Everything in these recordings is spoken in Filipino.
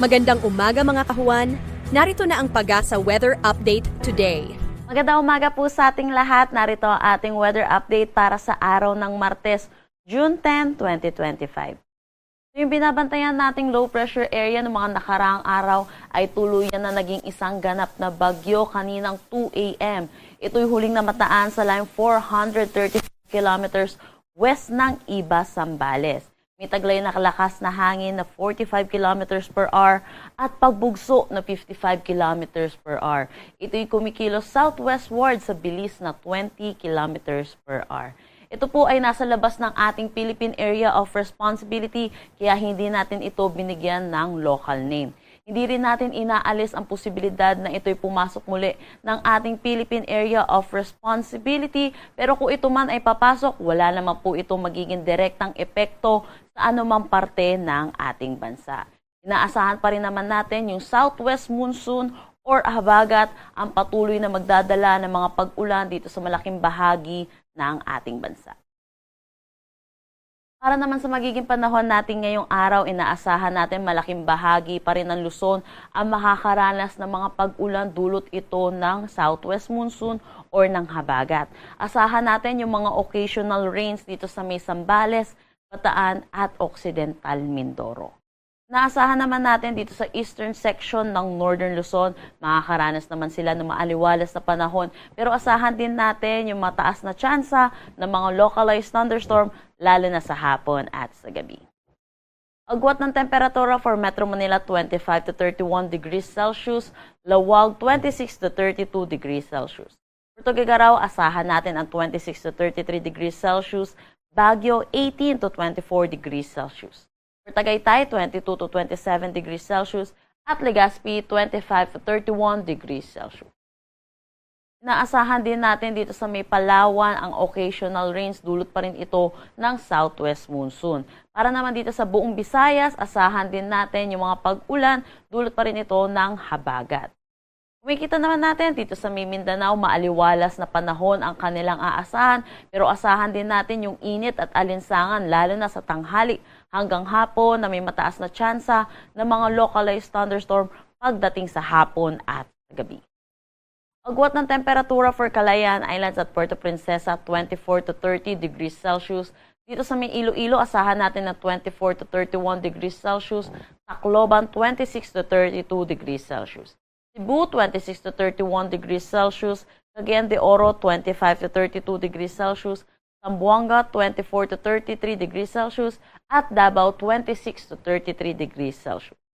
Magandang umaga mga kahuan. Narito na ang Pagasa Weather Update today. Magandang umaga po sa ating lahat. Narito ang ating weather update para sa araw ng Martes, June 10, 2025. Yung binabantayan nating low pressure area ng mga nakaraang araw ay tuluyan na naging isang ganap na bagyo kaninang 2 a.m. Ito'y huling namataan sa line 430 kilometers west ng Iba, Sambales. May taglay na kalakas na hangin na 45 kilometers per hour at pagbugso na 55 kilometers per hour. Ito'y kumikilos southwestward sa bilis na 20 kilometers per hour. Ito po ay nasa labas ng ating Philippine Area of Responsibility kaya hindi natin ito binigyan ng local name. Hindi rin natin inaalis ang posibilidad na ito'y pumasok muli ng ating Philippine Area of Responsibility pero kung ito man ay papasok, wala naman po ito magiging direktang epekto sa anumang parte ng ating bansa. Inaasahan pa rin naman natin yung southwest monsoon or habagat ang patuloy na magdadala ng mga pag-ulan dito sa malaking bahagi ng ating bansa. Para naman sa magiging panahon natin ngayong araw, inaasahan natin malaking bahagi pa rin ng Luzon ang makakaranas ng mga pag-ulan dulot ito ng southwest monsoon or ng habagat. Asahan natin yung mga occasional rains dito sa may Sambales, Bataan at Occidental Mindoro. Naasahan naman natin dito sa eastern section ng Northern Luzon, makakaranas naman sila ng maaliwalas na panahon. Pero asahan din natin yung mataas na tsansa ng mga localized thunderstorm, lalo na sa hapon at sa gabi. Agwat ng temperatura for Metro Manila 25 to 31 degrees Celsius, Lawag 26 to 32 degrees Celsius. For Tuguegarao, asahan natin ang 26 to 33 degrees Celsius, Baguio 18 to 24 degrees Celsius. For Tagaytay, 22 to 27 degrees Celsius at Legazpi, 25 to 31 degrees Celsius. Inaasahan din natin dito sa may Palawan ang occasional rains dulot pa rin ito ng southwest monsoon. Para naman dito sa buong Visayas, asahan din natin yung mga pag-ulan dulot pa rin ito ng habagat. Kumikita naman natin dito sa may Mindanao, maaliwalas na panahon ang kanilang aasahan, pero asahan din natin yung init at alinsangan lalo na sa tanghali hanggang hapon na may mataas na tsansa ng mga localized thunderstorm pagdating sa hapon at gabi. Agwat ng temperatura for Calayan Islands at Puerto Princesa 24 to 30 degrees Celsius. Dito sa may Iloilo, asahan natin na 24 to 31 degrees Celsius. Tacloban 26 to 32 degrees Celsius. Cebu 26 to 31 degrees Celsius. Cagayan de Oro 25 to 32 degrees Celsius. Zamboanga 24 to 33 degrees Celsius at Davao 26 to 33 degrees Celsius.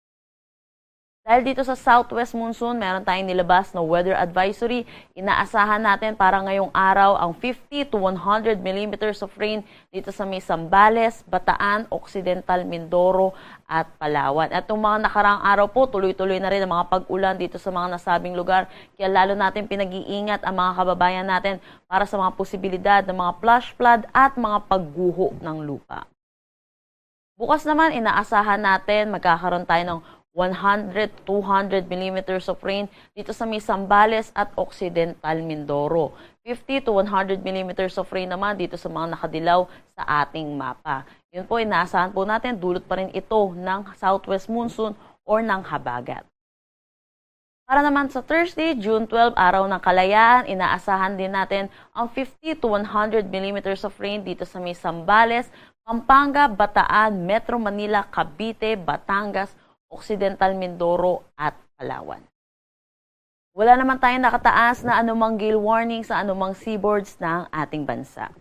Dahil dito sa southwest monsoon, meron tayong nilabas na weather advisory. Inaasahan natin para ngayong araw ang 50 to 100 millimeters of rain dito sa may Sambales, Bataan, Occidental Mindoro at Palawan. At itong mga nakarang araw po, tuloy-tuloy na rin ang mga pag-ulan dito sa mga nasabing lugar. Kaya lalo natin pinag-iingat ang mga kababayan natin para sa mga posibilidad ng mga flash flood at mga pagguho ng lupa. Bukas naman, inaasahan natin magkakaroon tayo ng 100 200 millimeters of rain dito sa may Sambales at Occidental Mindoro. 50 to 100 millimeters of rain naman dito sa mga nakadilaw sa ating mapa. Yun po, inaasahan po natin, dulot pa rin ito ng southwest monsoon or ng habagat. Para naman sa Thursday, June 12, araw ng kalayaan, inaasahan din natin ang 50 to 100 millimeters of rain dito sa may Pampanga, Bataan, Metro Manila, Cavite, Batangas, Occidental Mindoro at Palawan. Wala naman tayong nakataas na anumang gale warning sa anumang seaboards ng ating bansa.